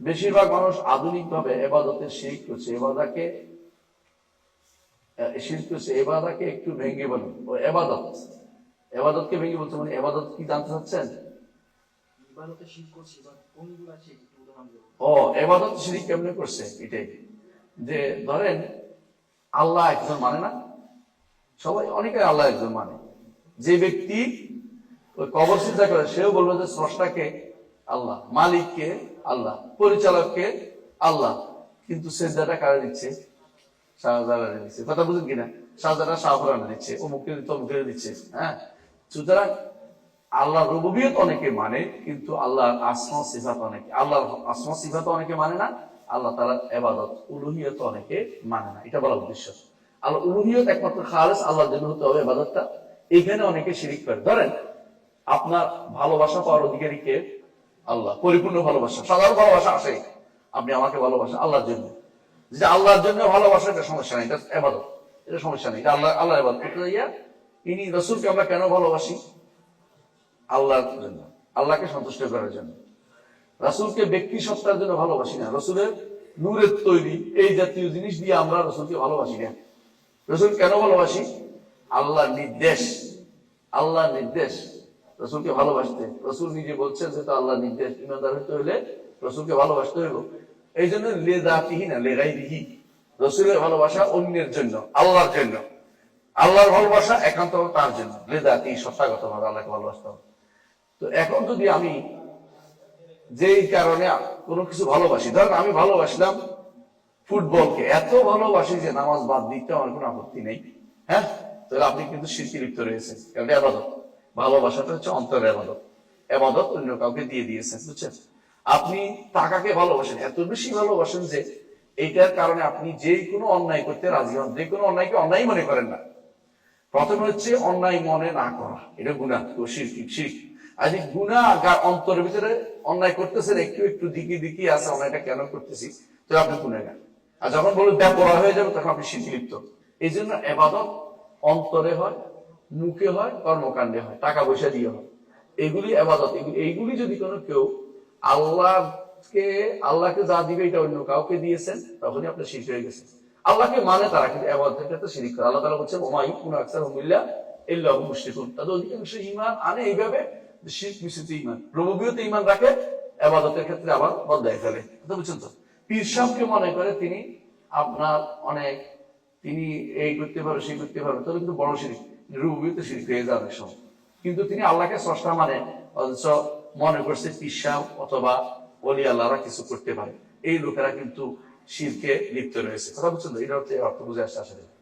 বেশিরভাগ মানুষ আধুনিক ভাবে এবাদতের শিরিক করছে। এবাদাকে শিরিক করছে। এবাদাকে একটু ভেঙে বলুন। ও এবাদত। এবাদতকে ভেঙে বলছে মানে এবাদত কি জানতে চাচ্ছেন? ও এবাদত শিরিক কেমনে করছে? এটাই। যে ধরেন আল্লাহ একজন মানে না? সবাই অনেকে আল্লাহ একজন মানে। যে ব্যক্তি ওই কবর চিন্তা করে সেও বলবে যে স্রষ্টাকে আল্লাহ। মালিককে আল্লাহ, পরিচালককে আল্লাহ। কিন্তু সেজদাটা কারে দিচ্ছে? দিচ্ছে। কথা কিনা? শাহরানে দিচ্ছে দিচ্ছে হ্যাঁ? সুতরাং আল্লাহ অনেকে মানে কিন্তু আল্লাহর আসমা সিফাত অনেকে আল্লাহর আসমা সিফাত অনেকে মানে না, আল্লাহ তালা এবাদত, উলুহিয়ত অনেকে মানে না। এটা বলা উদ্দেশ্য। আল্লাহ উলুহিয়ত একমাত্র খালেস, আল্লাহর জন্য হতে হবে এবাদতটা। এখানে অনেকে শিরিক করে। ধরেন, আপনার ভালোবাসা পাওয়ার অধিকারীকে আল্লাহ, পরিপূর্ণ ভালোবাসা, সাধারণ ভালোবাসা আসে আপনি আমাকে ভালোবাসেন আল্লাহর জন্য। যে আল্লাহর জন্য ভালোবাসা এটা সমস্যা নেই, এটা এবাদত। এটা সমস্যা নেই আল্লাহ আল্লাহ এবাদত। যাইয়া ইনি রসুলকে আমরা কেন ভালোবাসি? আল্লাহর জন্য, আল্লাহকে সন্তুষ্ট করার জন্য। রাসুলকে ব্যক্তি সত্তার জন্য ভালোবাসি না। রসুলের নূরের তৈরি, এই জাতীয় জিনিস দিয়ে আমরা রসুলকে ভালোবাসি না। রসুল কেন ভালোবাসি? আল্লাহ নির্দেশ আল্লাহ নির্দেশ। রসুলকে ভালোবাসতে। রসুল নিজে বলছেন যে, তো আল্লাহর নির্দেশ ইমানদার হইতে হইলে রসুলকে ভালোবাসতে হইব। এই জন্য লেদাতিহি না লেগাই দিহি রসুলের ভালোবাসা অন্যের জন্য, আল্লাহর জন্য। আল্লাহর ভালোবাসা একান্ত তার জন্য। লেদাতি সত্তাগত ভাবে আল্লাহকে ভালোবাসতে হবে। তো এখন যদি আমি যেই কারণে কোনো কিছু ভালোবাসি, ধরেন আমি ভালোবাসলাম ফুটবলকে, এত ভালোবাসি যে নামাজ বাদ দিতে আমার কোনো আপত্তি নেই। হ্যাঁ? তাহলে আপনি কিন্তু শিরকি লিপ্ত রয়েছেন। কারণ আবাদত ভালোবাসাটা হচ্ছে অন্তরের আবাদত আবাদত অন্য কাউকে দিয়ে দিয়েছেন, বুঝছেন? আপনি টাকাকে ভালোবাসেন, এত বেশি ভালোবাসেন যে এইটার কারণে আপনি যে কোনো অন্যায় করতে রাজি হন, যে কোনো অন্যায়কে অন্যায় মনে করেন না। প্রথমে হচ্ছে অন্যায় মনে না করা, এটা গুণা তো শিরক আজ গুণা অন্তরের ভিতরে অন্যায় করতেছেন, একটু একটু দিকে দিকে আছে, অন্যায়টা কেন করতেছি, তো আপনি গুণাগার আর যখন বলবেন ব্যাপরা হয়ে যাবে, তখন আপনি শিরকি লিপ্ত। এই জন্য এবাদত অন্তরে হয় মুখে হয়, কর্মকাণ্ডে হয় টাকা পয়সা দিয়ে হয়। এগুলি এগুলি এইগুলি যদি কোনো কেউ আল্লাহকে আল্লাহকে যা দিবে এটা অন্য কাউকে দিয়েছেন, তখনই আপনার শিরক হয়ে গেছে আল্লাহকে মানে তারা, কিন্তু এবাদতটা তো শিরিক করে। আল্লাহ তাআলা বলছেন ওমাই কুন আকসার হুমিল্লা ইল্লাহু মুশরিকুন। তাদের অধিকাংশ ঈমান আনে এইভাবে শিরক মিশ্রিত ঈমান। রুবুবিয়তে ঈমান রাখে এবাদতের ক্ষেত্রে আবার বদলায় ফেলে। বুঝছেন তো? পীর সাহেবকে মনে করে তিনি আপনার অনেক, তিনি এই করতে পারবে সেই করতে পারবে তাহলে কিন্তু বড় শিরিক। রুবুবিয়তে শিরিক হয়ে যাবে সব। কিন্তু তিনি আল্লাহকে স্রষ্টা মানে অথচ মনে করছে পিসাব অথবা অলি আল্লাহরা কিছু করতে পারে। এই লোকেরা কিন্তু শিরকে লিপ্ত রয়েছে। কথা বুঝছেন তো? এটা হচ্ছে অর্থ বুঝে আসছে আসলে।